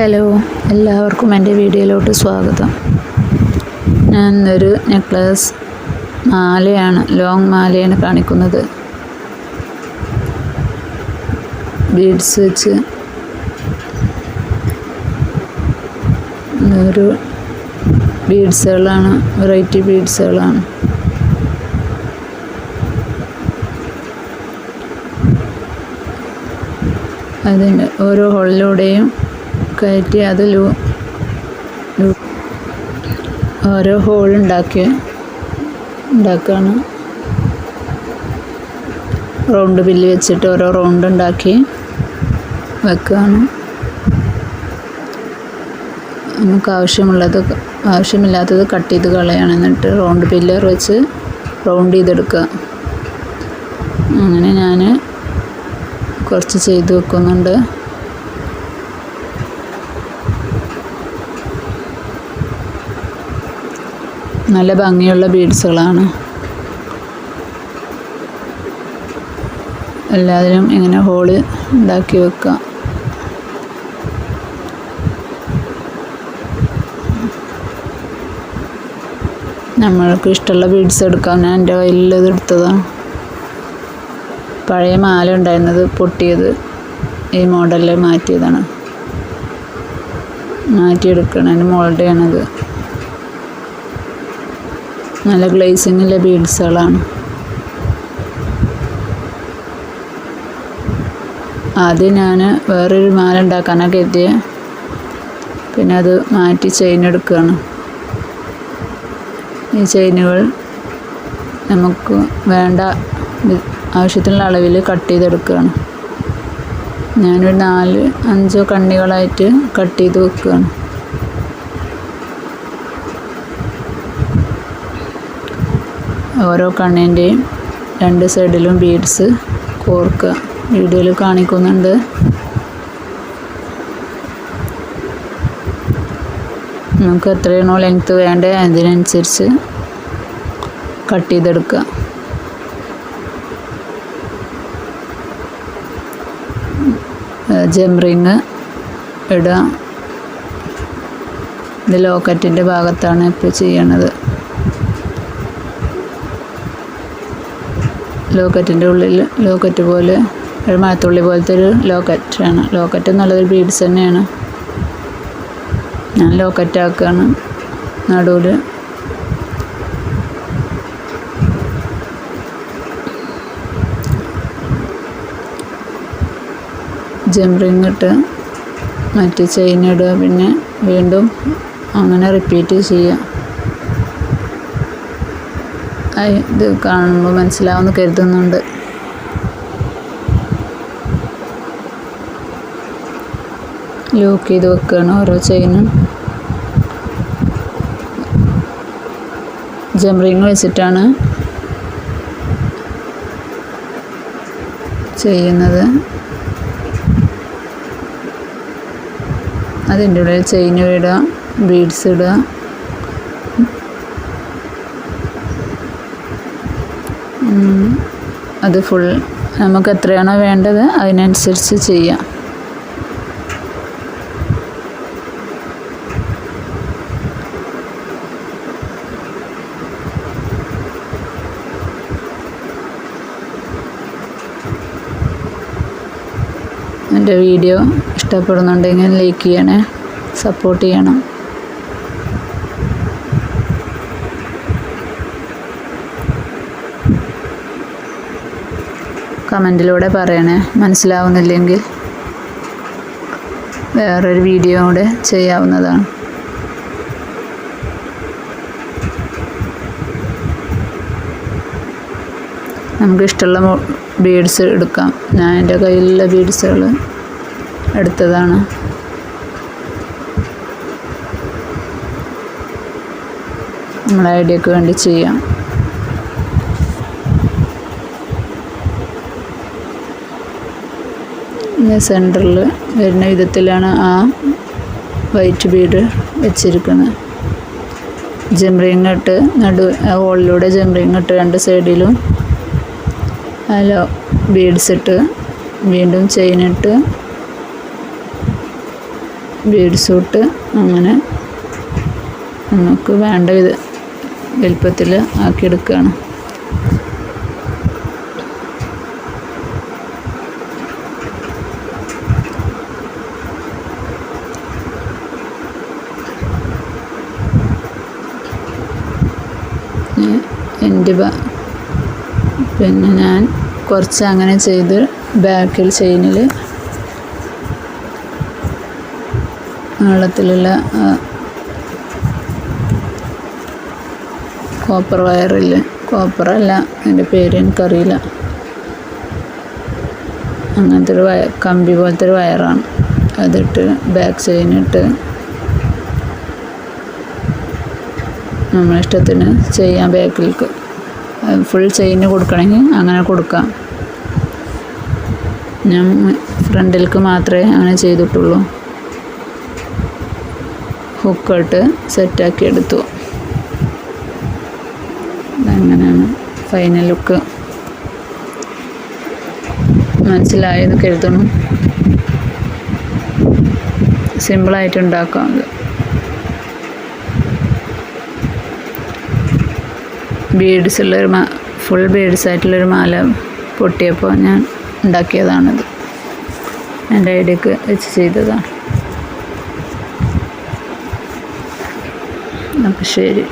Hello എല്ലാവർക്കും എന്റെ വീഡിയോയിലോട്ട് സ്വാഗതം. ഞാൻ ഒരു നെക്ലസ് മാലയാണ് ലോങ് മാലയാണ് കാണിക്കുന്നത്. ബീഡ്സ് വെച്ച് ഒരു ബീഡ്സുകളാണ് വെറൈറ്റി ബീഡ്സുകളാണ്. അതിന്റെ ഓരോ ഹോളിലൂടെയും കയറ്റി അത് ലൂ ഓരോ ഹോൾ ഉണ്ടാക്കി ഉണ്ടാക്കുകയാണ് റൗണ്ട് ബില്ല് വെച്ചിട്ട് ഓരോ റൗണ്ട് ഉണ്ടാക്കി വെക്കുകയാണ് നമുക്ക് ആവശ്യമുള്ളത് ആവശ്യമില്ലാത്തത് കട്ട് ചെയ്ത് കളയാണ്. എന്നിട്ട് റൗണ്ട് പില്ലർ വെച്ച് റൗണ്ട് ചെയ്തെടുക്കുക. അങ്ങനെ ഞാൻ കുറച്ച് ചെയ്ത് വെക്കുന്നുണ്ട്. നല്ല ഭംഗിയുള്ള ബീഡ്സുകളാണ് എല്ലാത്തിനും ഇങ്ങനെ ഹോൾ ഉണ്ടാക്കി വെക്കുക. നമ്മൾക്ക് ഇഷ്ടമുള്ള ബീഡ്സ് എടുക്കാം. ഞാൻ എന്റെ കയ്യിലത് എടുത്തതാണ് പഴയ മാല ഉണ്ടായിരുന്നത് പൊട്ടിയത് ഈ മോഡലിൽ മാറ്റിയതാണ്. മാറ്റിയെടുക്കണതിന് മോളുടെയാണത് നല്ല ഗ്ലേസിങ്ങിലെ ബീഡ്സുകളാണ്. ആദ്യം ഞാൻ വേറൊരു മാല ഉണ്ടാക്കാനൊക്കെ എത്തിയ. പിന്നെ അത് മാറ്റി ചെയിൻ എടുക്കുകയാണ് ഈ ചെയിനുകൾ നമുക്ക് വേണ്ട ആവശ്യത്തിനുള്ള അളവിൽ കട്ട് ചെയ്തെടുക്കുകയാണ് ഞാനൊരു നാല് അഞ്ചോ കണ്ണികളായിട്ട് കട്ട് ചെയ്ത് വെക്കുകയാണ് ഓരോ കണ്ണിന്റെയും രണ്ട് സൈഡിലും ബീഡ്സ് കോർക്കുക വീഡിയോയിൽ കാണിക്കുന്നുണ്ട്. നമുക്ക് എത്രയാണോ ലെങ്ത്ത് വേണ്ടത് അതിനനുസരിച്ച് കട്ട് ചെയ്തെടുക്കുക ജംറിങ് ഇടുക ഇത് ലോക്കറ്റിന്റെ ഭാഗത്താണ് ഇപ്പോൾ ചെയ്യണത്. ലോക്കറ്റിന്റെ ഉള്ളിൽ ലോക്കറ്റ് പോലെ ഒരു മഴത്തുള്ളി പോലത്തെ ഒരു ലോക്കറ്റാണ് ലോക്കറ്റ് എന്നുള്ളത് ബീഡ്സ് തന്നെയാണ്. ഞാൻ ലോക്കറ്റാക്കുകയാണ് നടുവിൽ. ജംറിങ് ഇട്ട് മറ്റ് ചെയിൻ ഇടുക പിന്നെ വീണ്ടും അങ്ങനെ റിപ്പീറ്റ് ചെയ്യുക. ഇത് കാണുമ്പോൾ മനസ്സിലാവുമെന്ന് കരുതുന്നുണ്ട്. ലോക്ക് ചെയ്ത് വെക്കുകയാണ് ഓരോ ചെയിനും. ജംറിങ് വെച്ചിട്ടാണ് ചെയ്യുന്നത്. അതിന്റെ ഉള്ളിൽ ചെയിൻ ഇടുക ബീഡ്സ് ഇടുക. അത് ഫുൾ നമുക്ക് എത്രയാണോ വേണ്ടത് അതിനനുസരിച്ച് ചെയ്യാം. എന്റെ വീഡിയോ ഇഷ്ടപ്പെടുന്നുണ്ടെങ്കിൽ ലൈക്ക് ചെയ്യണേ സപ്പോർട്ട് ചെയ്യണം. കമന്റിലൂടെ പറയണേ. മനസ്സിലാവുന്നില്ലെങ്കിൽ വേറൊരു വീഡിയോ കൂടെ ചെയ്യാവുന്നതാണ്. നമുക്കിഷ്ടമുള്ള ബീഡ്സ് എടുക്കാം. ഞാൻ എന്റെ കയ്യിലുള്ള ബീഡ്സുകൾ എടുത്തതാണ്. നമ്മളെ ഐഡിയക്ക് വേണ്ടി ചെയ്യാം. സെന്ററിൽ വരുന്ന വിധത്തിലാണ് ആ വൈറ്റ് ബീഡ് വെച്ചിരിക്കുന്നത്. ജംറിങ് ഇട്ട് നടു ഹോളിലൂടെ ജംറിങ് ഇട്ട് രണ്ട് സൈഡിലും അല്ല ബീഡ്സ് ഇട്ട് വീണ്ടും ചെയിൻ ഇട്ട് ബീഡ്സ് ഇട്ട് അങ്ങനെ നമുക്ക് വേണ്ട വിധ വലുപ്പത്തിൽ ആക്കിയെടുക്കുകയാണ്. എന്റെ പിന്നെ ഞാൻ കുറച്ച് അങ്ങനെ ചെയ്ത് ബാക്കിൽ ചെയിനിൽ നീളത്തിലുള്ള കോപ്പർ അല്ല കോപ്പറല്ല എന്റെ പേര് എനിക്കറിയില്ല. അങ്ങനത്തെ ഒരു വയ കമ്പി പോലത്തെ ഒരു വയറാണ് അതിട്ട് ബാക്ക് ചെയിനിട്ട് നമ്മളെ ഇഷ്ടത്തിന് ചെയ്യാം ബാക്കിലേക്ക് ഫുൾ ചെയിന് കൊടുക്കണമെങ്കിൽ അങ്ങനെ കൊടുക്കാം. ഞാൻ ഫ്രണ്ടിലേക്ക് മാത്രമേ അങ്ങനെ ചെയ്തിട്ടുള്ളൂ. ഹുക്കിട്ട് സെറ്റാക്കി എടുത്തു. അങ്ങനെയാണ് ഫൈനൽ ലുക്ക് മനസ്സിലായെന്ന് കരുതണം സിമ്പിളായിട്ട് ഉണ്ടാക്കാം. അത് ബീഡ്സ് ഉള്ളൊരു മാ ഫുൾ ബീഡ്സ് ആയിട്ടുള്ളൊരു മാല പൊട്ടിയപ്പോൾ ഞാൻ ഉണ്ടാക്കിയതാണത്. എന്റെ ഐഡിയക്ക് വെച്ച് ചെയ്തതാണ്. അപ്പം ശരി.